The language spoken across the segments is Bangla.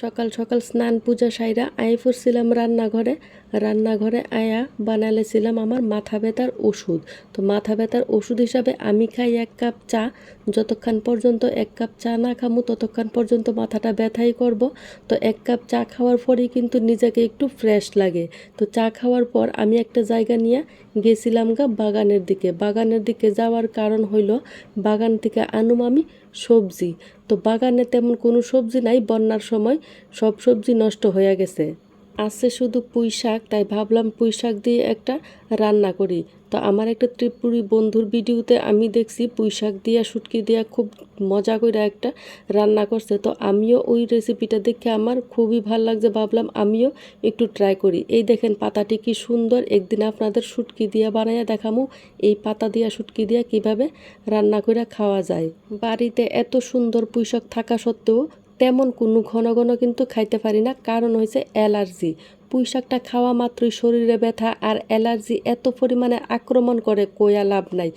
সকাল সকাল স্নান পূজা সাইরা আই পড়ছিলাম রান্নাঘরে। রান্নাঘরে আয়া বানালেছিলাম আমার মাথা ব্যথার ওষুধ। তো মাথা ব্যথার ওষুধ হিসাবে আমি খাই এক কাপ চা। যতক্ষণ পর্যন্ত এক কাপ চা না খামু, ততক্ষণ পর্যন্ত মাথাটা ব্যথাই করব। তো এক কাপ চা খাওয়ার পরেই কিন্তু নিজেকে একটু ফ্রেশ লাগে। তো চা খাওয়ার পর আমি একটা জায়গা নিয়ে গেছিলাম গা বাগানের দিকে। বাগানের দিকে যাওয়ার কারণ হইল, বাগান থেকে আনুম আমি সবজি। তো বাগানে তেমন কোনো সবজি নাই, বন্যার সময় সব সবজি নষ্ট হয়ে গেছে। আছে শুধু পুঁই শাক তাই ভাবলাম পুঁই শাক দিয়ে একটা রান্না করি। তো আমার একটা ত্রিপুরি বন্ধুর ভিডিওতে আমি দেখছি পুঁই শাক দিয়া, শুটকি দিয়া খুব মজা করে একটা রান্না করছে। তো আমিও ওই রেসিপিটা দেখে আমার খুবই ভালো লাগছে, ভাবলাম আমিও একটু ট্রাই করি। এই দেখেন পাতাটি কি সুন্দর, একদিন আপনাদের শুটকি দিয়া বানাইয়া দেখামু, এই পাতা দিয়া, শুটকি দিয়া কীভাবে রান্না করে খাওয়া যায়। বাড়িতে এত সুন্দর পুঁইশাক থাকা সত্ত্বেও তেমন কোনো ঘন ঘন কিন্তু খাইতে পারি না, কারণ হয়েছে অ্যালার্জি। পুঁই শাকটা খাওয়া মাত্রই শরীরে ব্যথা আর অ্যালার্জি এত পরিমাণে আক্রমণ করে কোয়া লাভ নাই।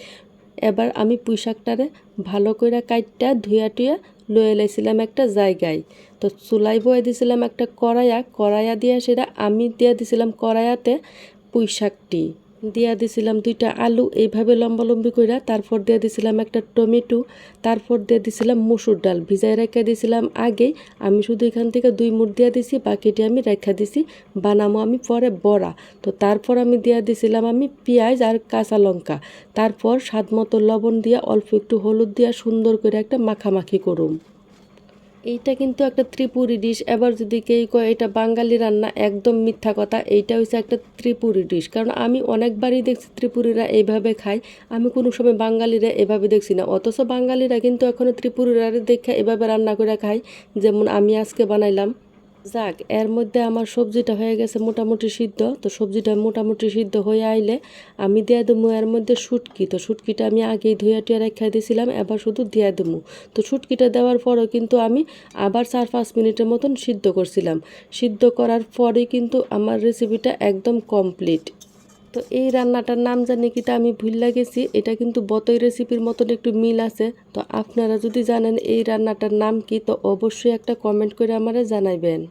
এবার আমি পুঁই শাকটারে ভালো করে কাইটটা ধুয়া টুয়া লয়ে লাইছিলাম একটা জায়গায়। তো চুলাই বয়ে দিছিলাম একটা কড়াইয়া কড়াইয়া দিয়া সেটা আমি দিয়া দিছিলাম কড়াইয়াতে পুঁই শাকটি দিয়া দিছিলাম দুইটা আলু, এইভাবে লম্বা লম্বি কইরা তারপর দিয়ে দিছিলাম একটা টমেটো, তারপর দিয়ে দিছিলাম মুসুর ডাল। ভিজাই রেখে দিছিলাম আগেই, আমি শুধু এখান থেকে দুই মুঠ দিয়া দিছি, বাকিটি আমি রেখা দিছি, বানামো আমি পরে বড়া। তো তারপর আমি দিয়া দিছিলাম আমি পেঁয়াজ আর কাঁচা লঙ্কা। তারপর স্বাদ মতো লবণ দিয়া অল্প একটু হলুদ দিয়া সুন্দর করে একটা মাখামাখি করুম। এইটা কিন্তু একটা ত্রিপুরি ডিশ এবার যদি কেউ কয় এটা বাঙালি রান্না, একদম মিথ্যা কথা। এইটা হচ্ছে একটা ত্রিপুরি ডিশ কারণ আমি অনেকবারই দেখছি ত্রিপুরীরা এইভাবে খায়। আমি কোনো সময় বাঙালিরা এভাবে দেখছি না। অথচ বাঙালিরা কিন্তু এখনও ত্রিপুরীরা দেখে এভাবে রান্না করে খায়। যেমন আমি আজকে বানাইলাম। যাক, এর মধ্যে আমার সবজিটা হয়ে গেছে মোটামুটি সিদ্ধ। তো সবজিটা মোটামুটি সিদ্ধ হয়ে আইলে আমি দিয়ে দেবো এর মধ্যে শুটকি। তো শুটকিটা আমি আগেই ধুয়ে টুয়ে রেখে দিয়েছিলাম এবার শুধু দিয়ে দেবো। তো শুটকিটা দেওয়ার পরও কিন্তু আমি আবার চার পাঁচ মিনিটের মতন সিদ্ধ করছিলাম। সিদ্ধ করার পরে কিন্তু আমার রেসিপিটা একদম কমপ্লিট তো এই রান্নাটার নাম জানি কিটা আমি ভুললা গেছি। এটা কিন্তু বতই রেসিপির মতন একটু মিল আছে। তো আপনারা যদি জানেন এই রান্নাটার নাম কি, তো অবশ্যই একটা কমেন্ট করে আমারে জানাইবেন।